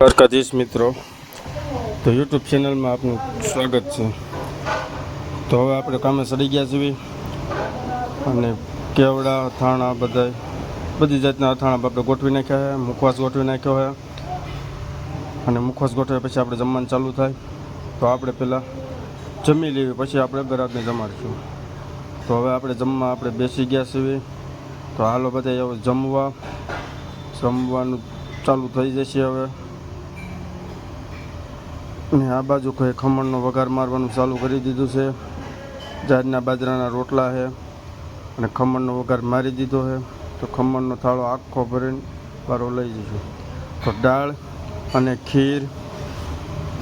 દ્વારકાધીશ મિત્રો, તો યુટ્યુબ ચેનલમાં આપનું સ્વાગત છે. તો હવે આપણે કામે સડી ગયા છીએ અને કેવડા, અથાણા બધા બધી જાતના અથાણા આપણે ગોઠવી નાખ્યા છે, મુખવાસ ગોઠવી નાખ્યો છે. અને મુખવાસ ગોઠવ્યા પછી આપણે જમવાનું ચાલુ થાય. તો આપણે પહેલાં જમી લેવી, પછી આપણે ગરાકને જમાડીશું. તો હવે આપણે જમવા આપણે બેસી ગયા છીએ. તો હાલો બધા જમવા. જમવાનું ચાલુ થઈ જશે હવે. અને આ બાજુ કોઈ ખમણનો વઘાર મારવાનું ચાલુ કરી દીધું છે. જાજના બાજરાના રોટલા છે અને ખમણનો વઘાર મારી દીધો છે. તો ખમણનો થાળો આખો ભરીને બારો લઈ જઈશું. તો દાળ અને ખીર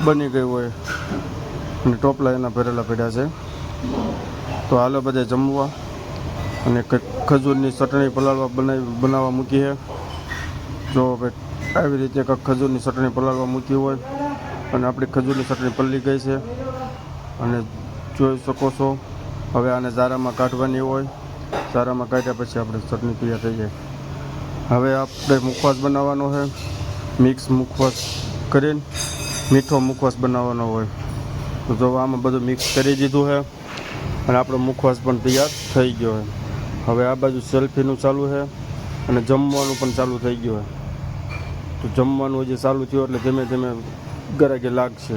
બની ગઈ હોય અને ટોપલા એના ભરેલા પડ્યા છે. તો હાલો બધા જમવા અને ખજૂરની ચટણી પલાળવા બનાવી બનાવવા મૂકી છે. જો આવી રીતે કંઈક ખજૂરની ચટણી પલાળવા મૂકી હોય અને આપણી ખજૂરની ચટણી પલ્લી ગઈ છે. અને જોઈ શકો છો, હવે આને ઝારામાં કાઢવાની હોય. ઝારામાં કાઢ્યા પછી આપણે ચટણી તૈયાર થઈ જાય. હવે આપણે મુખવાસ બનાવવાનો છે. મિક્સ મુખવાસ કરીને મીઠો મુખવાસ બનાવવાનો હોય. તો જો આમાં બધું મિક્સ કરી દીધું છે અને આપણો મુખવાસ પણ તૈયાર થઈ ગયો છે. હવે આ બાજુ સેલ્ફીનું ચાલુ છે અને જમવાનું પણ ચાલુ થઈ ગયું છે. તો જમવાનું હજી ચાલુ થયું એટલે ધીમે ધીમે ગરાગે લાગશે.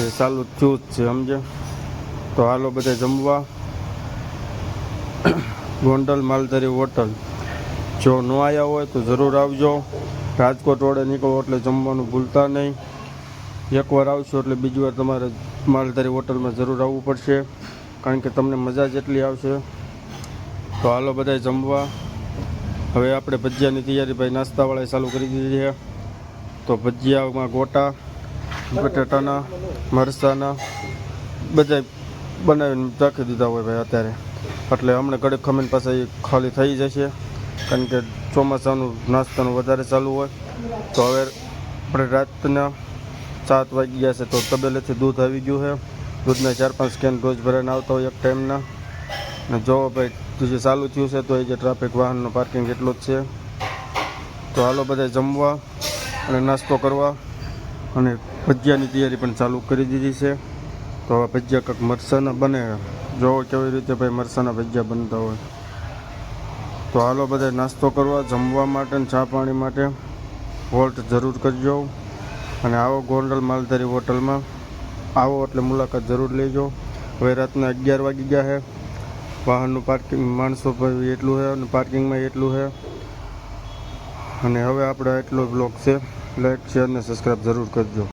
એ ચાલુ થયું છે સમજે તો હાલો બધા જમવા. ગોંડલ માલધારી હોટલ. જો ન આવ્યા હોય તો જરૂર આવજો. રાજકોટ રોડે નીકળો એટલે જમવાનું ભૂલતા નહીં. એકવાર આવશો એટલે બીજી વાર તમારે માલધારી હોટલમાં જરૂર આવવું પડશે. કારણ કે તમને મજા જેટલી આવશે. તો હાલો બધા જમવા. હવે આપણે ભજીયાની તૈયારી ભાઈ નાસ્તાવાળાએ ચાલુ કરી દીધી છે. તો ભજીયામાં ગોટા, બટેટાના, મરચાના બધા બનાવીને રાખી દીધા હોય ભાઈ અત્યારે. એટલે હમણાં ઘડીક ખમીન પાસે ખાલી થઈ જશે, કારણ કે ચોમાસાનું, નાસ્તાનું વધારે ચાલુ હોય. તો હવે આપણે રાતના સાત વાગી ગયા છે, તો તબેલેથી દૂધ આવી ગયું છે. દૂધના ચાર પાંચ કેન રોજ ભરાઈને આવતા હોય એક ટાઈમના. અને જો ભાઈ જે ચાલુ થયું છે, તો એ જે ટ્રાફિક વાહનનું પાર્કિંગ એટલું જ છે. તો હાલો બધા જમવા. અને નાસ્તો કરવા અને ભજીયાની તૈયારી પણ ચાલુ કરી દીધી છે. તો હવે ભજીયા કંઈક મરસાના બને. જોવો કેવી રીતે ભાઈ મરસાના ભજીયા બનતા હોય. તો હાલો બધા નાસ્તો કરવા, જમવા માટે અને ચા પાણી માટે વોલ્ટ જરૂર કરજો. અને આવો ગોંડલ માલધારી હોટલમાં આવો એટલે મુલાકાત જરૂર લેજો. હવે રાતના અગિયાર વાગી ગયા છે. વાહનનું પાર્કિંગ માણસો એટલું છે અને પાર્કિંગમાં એટલું છે. અને હવે આપણે એટલો બ્લોગ છે. લાઈક શેર અને સબસ્ક્રાઈબ જરૂર કરજો.